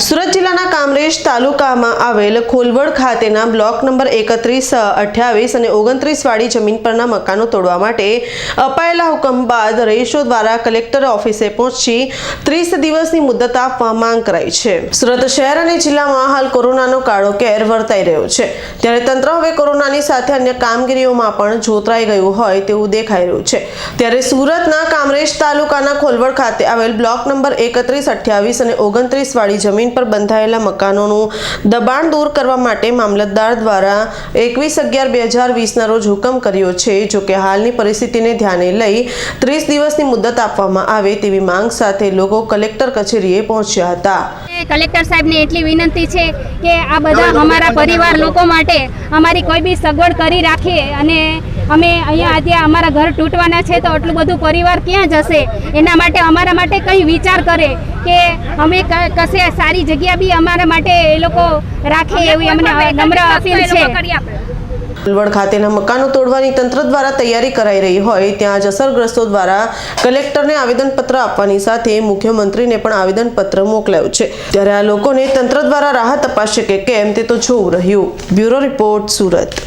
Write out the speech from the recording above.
સુરત જિલ્લાના કામરેજ તાલુકામાં આવેલ ખોલવડ ખાતેના બ્લોક નંબર એકત્રીસ, અઠ્યાવીસ અને ઓગણત્રીસ વાળી જમીન પરના મકાનો તોડવા માટે અપાયેલા હુકમ બાદ રહીશો દ્વારા કલેક્ટર ઓફિસે પહોંચી ત્રીસ દિવસની મુદત આપવા માંગ કરાઈ છે. સુરત શહેર અને જિલ્લામાં હાલ કોરોનાનો કાળો કેર વર્તાઈ રહ્યો છે. ત્યારે તંત્ર હવે કોરોનાની સાથે અન્ય કામગીરીઓમાં પણ જોતરાઈ ગયું હોય તેવું દેખાઈ રહ્યું છે. ત્યારે સુરતના કામરેજ તાલુકાના ખોલવડ ખાતે આવેલ બ્લોક નંબર એકત્રીસ, અઠ્યાવીસ અને ઓગણત્રીસ વાળી જમીન પર બંધાયેલા મકાનોનું દબાણ દૂર કરવા માટે મામલતદાર દ્વારા એકવીસ અગિયાર બે હજાર વીસના રોજ હુકમ કર્યો છે. જો કે હાલની પરિસ્થિતિને ધ્યાને લઈ ત્રીસ દિવસની મુદત આપવામાં આવે તેવી માંગ સાથે લોકો કલેક્ટર કચેરીએ પહોંચ્યા હતા. કલેક્ટર સાહેબને એટલી વિનંતી છે કે આ બધા અમારા પરિવાર લોકો માટે અમારી કોઈ બી સગવડ કરી રાખીએ અને અમે અહીંયા આજે અમારા ઘર તૂટવાના છે તો આટલું બધું પરિવાર ક્યાં જશે? એના માટે અમારા માટે કંઈ વિચાર કરે કે અમે કશે સારી જગ્યા બી અમારા માટે એ લોકો રાખે એવી અમને નમ્ર અપીલ છે. ખાતેના મકાનો તોડવાની તંત્ર દ્વારા તૈયારી કરાઈ રહી હોય ત્યાં જ અસરગ્રસ્તો દ્વારા કલેક્ટરને આવેદનપત્ર આપવાની સાથે મુખ્યમંત્રીને પણ આવેદનપત્ર મોકલાયું છે. ત્યારે આ લોકોને તંત્ર દ્વારા રાહત અપાશે કે કેમ તે તો જોવું રહ્યું. Bureau report Surat.